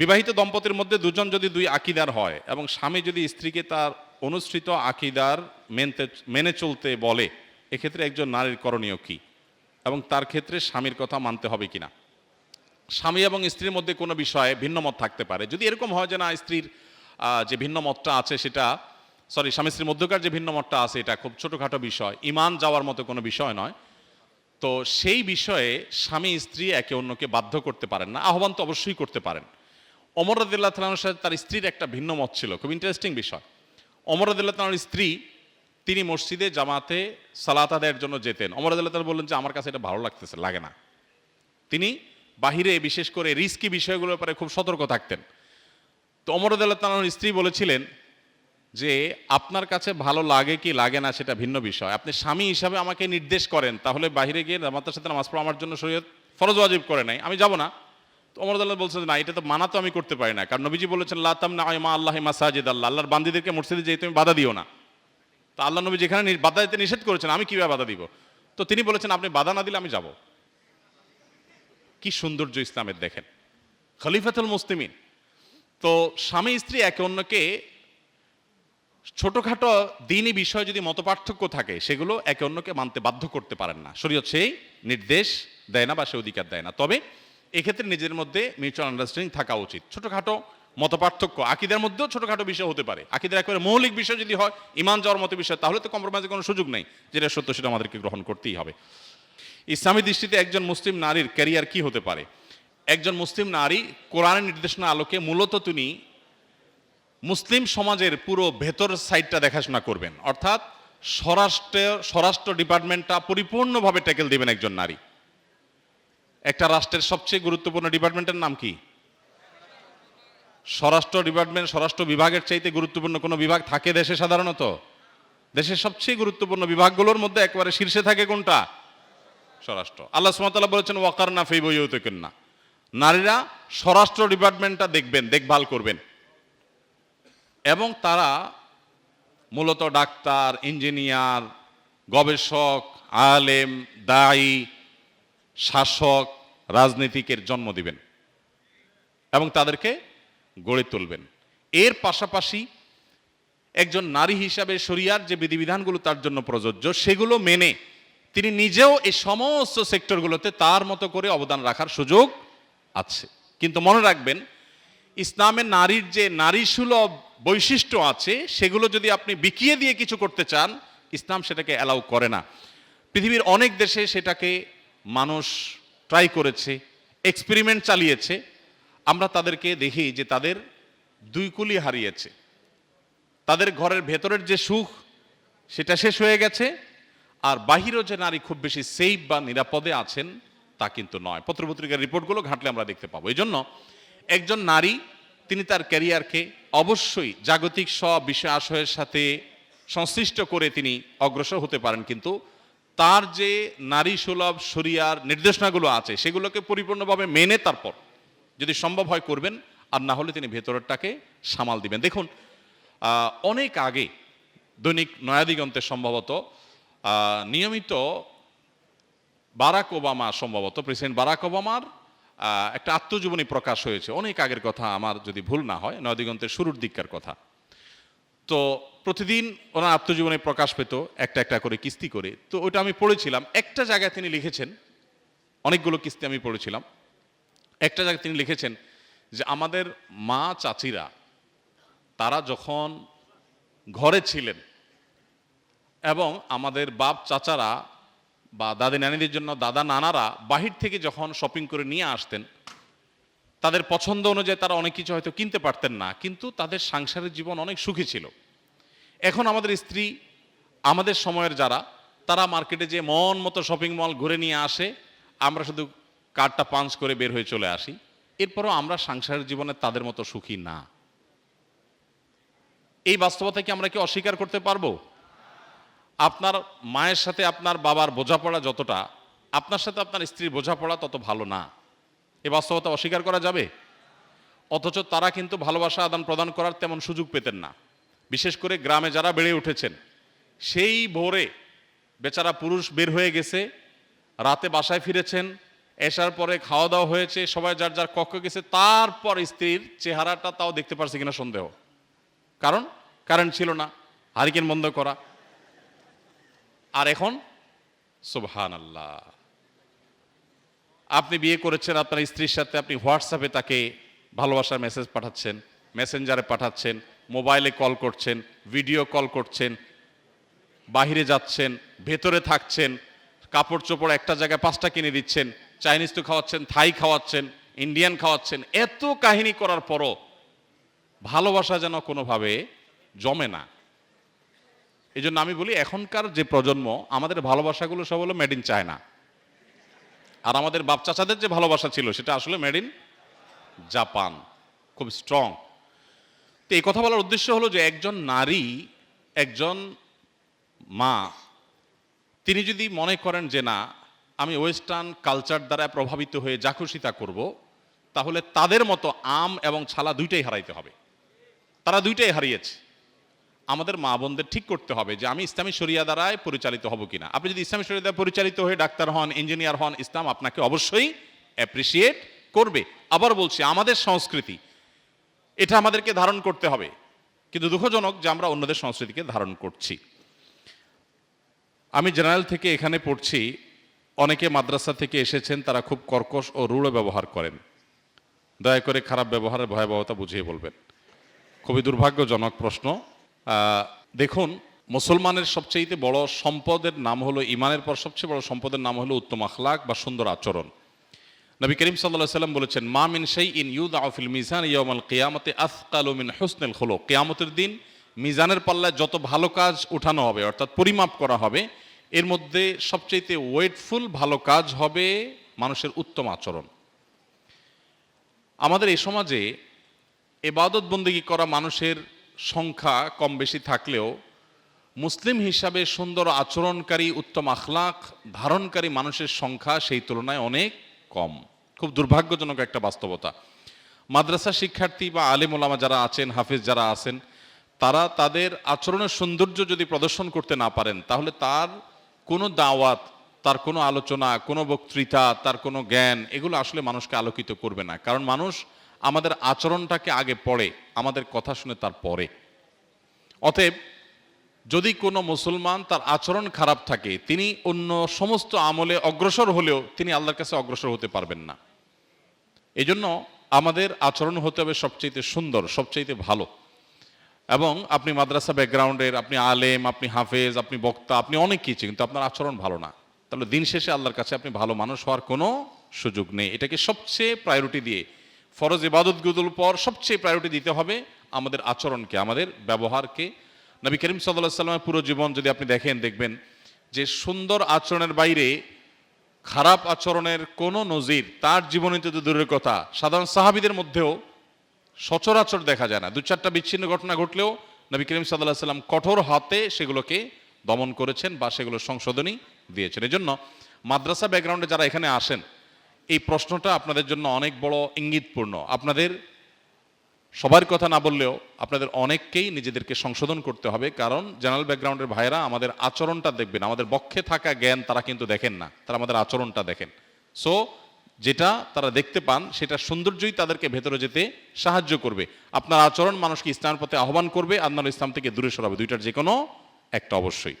বিবাহিত দম্পতির মধ্যে দুজন যদি দুই আকিদার হয় এবং স্বামী যদি স্ত্রীকে তার অনুসৃত আকিদার মেনতে, মেনে চলতে বলে, এক্ষেত্রে একজন নারীর করণীয় কি? এবং তার ক্ষেত্রে স্বামীর কথা মানতে হবে কিনা স্বামী এবং স্ত্রীর মধ্যে কোনো বিষয়ে ভিন্ন মত থাকতে পারে। যদি এরকম হয় যে না, স্ত্রীর যে ভিন্ন মতটা আছে সেটা, সরি, স্বামী স্ত্রীর মধ্যকার যে ভিন্ন মতটা আছে এটা খুব ছোটোখাটো বিষয়, ইমান যাওয়ার মতো কোনো বিষয় নয়। তো সেই বিষয়ে স্বামী স্ত্রী একে অন্যকে বাধ্য করতে পারেন না, আহ্বান তো অবশ্যই করতে পারেন। অমর রদুল্লাহ তালানোর সাথে তার স্ত্রীর একটা ভিন্ন মত ছিল, খুব ইন্টারেস্টিং বিষয়। অমর রদুল্লাহ তালানোর স্ত্রী, তিনি মসজিদে, জামাতে সালাত আদায়ের জন্য যেতেন। অমর রদুল্লাহ তালা বললেন যে, আমার কাছে এটা ভালো লাগতেছে, লাগে না। তিনি বাহিরে বিশেষ করে রিস্কি বিষয়গুলোর ব্যাপারে খুব সতর্ক থাকতেন। তো অমর রদুল্লাহ তালানোর স্ত্রী বলেছিলেন যে, আপনার কাছে ভালো লাগে কি লাগে না সেটা ভিন্ন বিষয়। আপনি স্বামী হিসাবে আমাকে নির্দেশ করেন, তাহলে বাইরে গিয়ে জামাতের সাথে নামাজ পড়া আমার জন্য শরীয়ত ফরজ ওয়াজিব করে নাই। আমি যাব না। অমর আল্লাহ বলছেন না, এটা তো মানা তো আমি করতে পারি না। কারণ নবীজি বলেছেন লাতাম না মা আল্লাহ মাসাজিদ আল্লাহ। আল্লাহর বান্দিদেরকে মসজিদে যেয়ে তুমি বাধা দিও না। তো আল্লাহ নবী যেখানে বাধা দিতে নিষেধ করেছেন, আমি কীভাবে বাধা দিব? তো তিনি বলেছেন, আপনি বাধা না দিলে আমি যাব। কি সৌন্দর্য ইসলামের, দেখেন। খলিফাতুল মুসলিমিন। তো স্বামী স্ত্রী একে অন্যকে ছোটোখাটো দিনই বিষয় যদি মতপার্থক্য থাকে, সেগুলো একে অন্যকে মানতে বাধ্য করতে পারেন না। শরীয়ত সেই নির্দেশ দেয় না বা সে অধিকার দেয় না। তবে এক্ষেত্রে নিজের মধ্যে মিউচুয়াল আন্ডারস্ট্যান্ডিং থাকা উচিত। ছোটখাটো মতপার্থক্য, আকিদের মধ্যেও ছোটোখাটো বিষয় হতে পারে। আকিদের একেবারে মৌলিক বিষয় যদি হয়, ইমান যাওয়ার মতো বিষয়, তাহলে তো কম্প্রোমাইজের কোনো সুযোগ নেই, যেটা সত্য সেটা আমাদেরকে গ্রহণ করতেই হবে। ইসলামী দৃষ্টিতে একজন মুসলিম নারীর ক্যারিয়ার কি হতে পারে? একজন মুসলিম নারী কোরআনের নির্দেশনা আলোকে মূলত তিনি মুসলিম সমাজের পুরো ভেতর সাইডটা দেখাশোনা করবেন। অর্থাৎ স্বরাষ্ট্র স্বরাষ্ট্র ডিপার্টমেন্টটা পরিপূর্ণভাবে ট্যাকেল দেবেন একজন নারী। একটা রাষ্ট্রের সবচেয়ে গুরুত্বপূর্ণ ডিপার্টমেন্টের নাম কি? স্বরাষ্ট্র ডিপার্টমেন্ট, স্বরাষ্ট্র বিভাগের চাইতে গুরুত্বপূর্ণ কোনো বিভাগ থাকে দেশে সাধারণত? দেশের সবচেয়ে গুরুত্বপূর্ণ বিভাগগুলোর মধ্যে একবারে শীর্ষে থাকে কোনটা? স্বরাষ্ট্র। আল্লাহ সুমতাল্লাহ বলেছেন ওয়াকার না ফেই বইতেকেন না নারীরা স্বরাষ্ট্র ডিপার্টমেন্টটা দেখবেন, দেখভাল করবেন। এবং তারা মূলত ডাক্তার, ইঞ্জিনিয়ার, গবেষক, আলেম, দায়ী, শাসক রাজনীতিকের জন্ম দিবেন এবং তাদেরকে গড়ে তুলবেন। এর পাশাপাশি একজন নারী হিসাবে শরিয়ার যে বিধিবিধানগুলো তার জন্য প্রযোজ্য, সেগুলো মেনে তিনি নিজেও এই সমস্ত সেক্টরগুলোতে তার মতো করে অবদান রাখার সুযোগ আছে। কিন্তু মনে রাখবেন ইসলামের নারীর যে নারী সুলভ বৈশিষ্ট্য আছে, সেগুলো যদি আপনি বিকিয়ে দিয়ে কিছু করতে চান, ইসলাম সেটাকে অ্যালাউ করে না। পৃথিবীর অনেক দেশে সেটাকে মানুষ ট্রাই করেছে এক্সপেরিমেন্ট চালিয়েছে, আমরা তাদেরকে দেখি যে তাদের দুই কুলি হারিয়েছে। তাদের ঘরের ভেতরের যে সুখ, সেটা শেষ হয়ে গেছে, আর বাহিরেও যে নারী খুব বেশি সেফ বা নিরাপদে আছেন, তা কিন্তু নয়। পত্রপত্রিকার রিপোর্টগুলো ঘাঁটলে আমরা দেখতে পাবো। এই জন্য একজন নারী, তিনি তার ক্যারিয়ারকে অবশ্যই জাগতিক সব বিষয় আশয়ের সাথে সংশ্লিষ্ট করে তিনি অগ্রসর হতে পারেন, কিন্তু তার যে নারী সুলভ শরিয়ার নির্দেশনাগুলো আছে, সেগুলোকে পরিপূর্ণভাবে মেনে তারপর যদি সম্ভব হয় করবেন, আর না হলে তিনি ভেতরেরটাকে সামাল দিবেন। দেখুন অনেক আগে দৈনিক নয়াদিগন্তে সম্ভবত নিয়মিত বারাক ওবামা সম্ভবত, প্রেসিডেন্ট বারাক ওবামার একটা আত্মজীবনী প্রকাশ হয়েছে। অনেক আগের কথা আমার যদি ভুল না হয়, নয়াদিগন্তের শুরুর দিককার কথা। তো প্রতিদিন ওনার আত্মজীবনে প্রকাশ পেত, একটা একটা করে কিস্তি করে। তো ওটা আমি পড়েছিলাম। একটা জায়গায় তিনি লিখেছেন, অনেকগুলো কিস্তি আমি পড়েছিলাম। একটা জায়গায় তিনি লিখেছেন যে, আমাদের মা চাচিরা, তারা যখন ঘরে ছিলেন এবং আমাদের বাপ চাচারা বা দাদি নানিদের জন্য, দাদা নানারা বাহির থেকে যখন শপিং করে নিয়ে আসতেন তাদের পছন্দ অনুযায়ী তারা অনেক কিছু হয়তো কিনতে পারতেন না, কিন্তু তাদের সাংসারিক জীবন অনেক সুখী ছিল। এখন আমাদের স্ত্রী, আমাদের সময়ের যারা, তারা মার্কেটে যে মন মতো শপিং মল ঘুরে নিয়ে আসে, আমরা শুধু কার্ডটা পাঞ্চ করে বের হয়ে চলে আসি। এরপরও আমরা সাংসারিক জীবনে তাদের মতো সুখী না। এই বাস্তবতা কি আমরা কি অস্বীকার করতে পারব? আপনার মায়ের সাথে আপনার বাবার বোঝাপড়া যতটা, আপনার সাথে আপনার স্ত্রীর বোঝাপড়া তত ভালো না। এই বাস্তবতা অস্বীকার করা যাবে? অথচ তারা কিন্তু ভালোবাসা আদান প্রদান করার তেমন সুযোগ পেতেন না। বিশেষ করে গ্রামে যারা বেড়ে উঠেছেন, সেই ভোরে বেচারা পুরুষ বের হয়ে গেছে, রাতে বাসায় ফিরেছেন, এসার পরে খাওয়া দাওয়া হয়েছে, সবাই যার যার কক্ষে গেছে, তারপর স্ত্রীর চেহারাটা তাও দেখতে পারছে কিনা সন্দেহ। কারণ কারেন্ট ছিল না হারিকেন বন্ধ করা। আর এখন সুবহান আল্লাহ আপনি বিয়ে করেছেন, আপনার স্ত্রীর সাথে আপনি হোয়াটসঅ্যাপে তাকে ভালোবাসার মেসেজ পাঠাচ্ছেন মেসেঞ্জারে পাঠাচ্ছেন মোবাইলে কল করছেন ভিডিও কল করছেন, বাহিরে যাচ্ছেন, ভেতরে থাকছেন, কাপড় চোপড় একটা জায়গায় পাঁচটা কিনে দিচ্ছেন চাইনিজ তো খাওয়াচ্ছেন থাই খাওয়াচ্ছেন ইন্ডিয়ান খাওয়াচ্ছেন, এত কাহিনী করার পরও ভালোবাসা যেন কোনোভাবে জমে না। এই জন্য আমি বলি, এখনকার যে প্রজন্ম, আমাদের ভালোবাসাগুলো সব হলো মেড ইন চায়না আর আমাদের বাপ চাচাদের যে ভালোবাসা ছিল, সেটা আসলে মেড ইন জাপান খুব স্ট্রং তো এই কথা বলার উদ্দেশ্য হলো যে একজন নারী, একজন মা, তিনি যদি মনে করেন যে না, আমি ওয়েস্টার্ন কালচার দ্বারা প্রভাবিত হয়ে যা খুশি তা করব, তাহলে তাদের মতো আম এবং ছালা দুইটাই হারাইতে হবে। তারা দুইটাই হারিয়েছে। আমাদের মা বোনদের ঠিক করতে হবে যে আমি ইসলামী শরিয়া দ্বারায় পরিচালিত হব কিনা। আপনি যদি ইসলামী শরিয়া দ্বারা পরিচালিত হয়ে ডাক্তার হন, ইঞ্জিনিয়ার হন, ইসলাম আপনাকে অবশ্যই অ্যাপ্রিসিয়েট করবে। আবার বলছি, আমাদের সংস্কৃতি, এটা আমাদেরকে ধারণ করতে হবে। কিন্তু দুঃখজনক যে আমরা অন্যদের সংস্কৃতিকে ধারণ করছি। আমি জেনারেল থেকে এখানে পড়ছি, অনেকে মাদ্রাসা থেকে এসেছেন, তারা খুব কর্কশ ও রূঢ় ব্যবহার করেন। দয়া করে খারাপ ব্যবহারের ভয়াবহতা বুঝিয়ে বলবেন। খুবই দুর্ভাগ্যজনক প্রশ্ন। দেখুন, মুসলমানের সবচেয়ে বড় সম্পদের নাম হলো ইমানের পর সবচেয়ে বড় সম্পদের নাম হলো উত্তম আখলাক বা সুন্দর আচরণ। নবী করিম সাল্লাহ সাল্লাম বলেছেন, মা মিন সেই ইন ইউদ আফিল মিজান ইয়ামাল কেয়ামতে আফকালু মিন হুসনেল খোলো কেয়ামতের দিন মিজানের পাল্লায় যত ভালো কাজ উঠানো হবে, অর্থাৎ পরিমাপ করা হবে, এর মধ্যে সবচেয়ে ওয়েটফুল ভালো কাজ হবে মানুষের উত্তম আচরণ। আমাদের এই সমাজে এবাদত বন্দিগি করা মানুষের সংখ্যা কম বেশি থাকলেও মুসলিম হিসাবে সুন্দর আচরণকারী, উত্তম আখলাক, ধারণকারী মানুষের সংখ্যা সেই তুলনায় অনেক কম। খুব দুর্ভাগ্যজনক একটা বাস্তবতা। মাদ্রাসা শিক্ষার্থী বা আলিম ওলামা যারা আছেন, হাফিজ যারা আছেন, তারা তাদের আচরণের সৌন্দর্য যদি প্রদর্শন করতে না পারেন, তাহলে তার কোনো দাওয়াত, তার কোনো আলোচনা, কোনো বক্তৃতা, তার কোনো জ্ঞান, এগুলো আসলে মানুষকে আলোকিত করবে না। কারণ মানুষ আমাদের আচরণটাকে আগে পড়ে, আমাদের কথা শুনে তার পরে। অতএব, যদি কোনো মুসলমান তার আচরণ খারাপ থাকে, তিনি অন্য সমস্ত আমলে অগ্রসর হলেও তিনি আল্লাহর কাছে অগ্রসর হতে পারবেন না। এই জন্য আমাদের আচরণ হতে হবে সবচেয়ে সুন্দর সবচেয়ে ভালো। এবং আপনি মাদ্রাসা ব্যাকগ্রাউন্ডের, আপনি আলেম, আপনি হাফেজ, আপনি বক্তা, আপনি অনেক কিছু, কিন্তু আপনার আচরণ ভালো না। তাহলে দিন শেষে আল্লাহর কাছে আপনি ভালো মানুষ হওয়ার কোনো সুযোগ নেই। এটাকে সবচেয়ে প্রায়োরিটি দিয়ে ফরজ ইবাদতগুলোর পর সবচেয়ে প্রায়োরিটি দিতে হবে আমাদের আচরণকে, আমাদের ব্যবহারকে। নবী করিম সাল্লাহ সাল্লামের পুরো জীবন যদি আপনি দেখেন, দেখবেন যে সুন্দর আচরণের বাইরে খারাপ আচরণের কোনো নজির তার জীবনে তো দূরের কথা। সাধারণ সাহাবিদের মধ্যেও সচরাচর দেখা যায় না। দু চারটা বিচ্ছিন্ন ঘটনা ঘটলেও নবী করিম সাল্লাহ সাল্লাম কঠোর হাতে সেগুলোকে দমন করেছেন বা সেগুলো সংশোধনী দিয়েছেন। এই জন্য মাদ্রাসা ব্যাকগ্রাউন্ডে যারা এখানে আসেন এই প্রশ্নটা আপনাদের জন্য অনেক বড় ইঙ্গিতপূর্ণ। আপনাদের সবার কথা না বললেও আপনাদের অনেককেই নিজেদেরকে সংশোধন করতে হবে, কারণ জেনারেল ব্যাকগ্রাউন্ডের ভাইরা আমাদের আচরণটা দেখবেন, আমাদের বক্ষে থাকা জ্ঞান তারা কিন্তু দেখেন না, তারা আমাদের আচরণটা দেখেন। সো যেটা তারা দেখতে পান, সেটা সৌন্দর্যই তাদেরকে ভেতরে যেতে সাহায্য করবে। আপনার আচরণ মানুষকে ইসলামের পথে আহ্বান করবে আপনার ইসলাম থেকে দূরে সরাবে, দুইটার যে কোনো একটা অবশ্যই।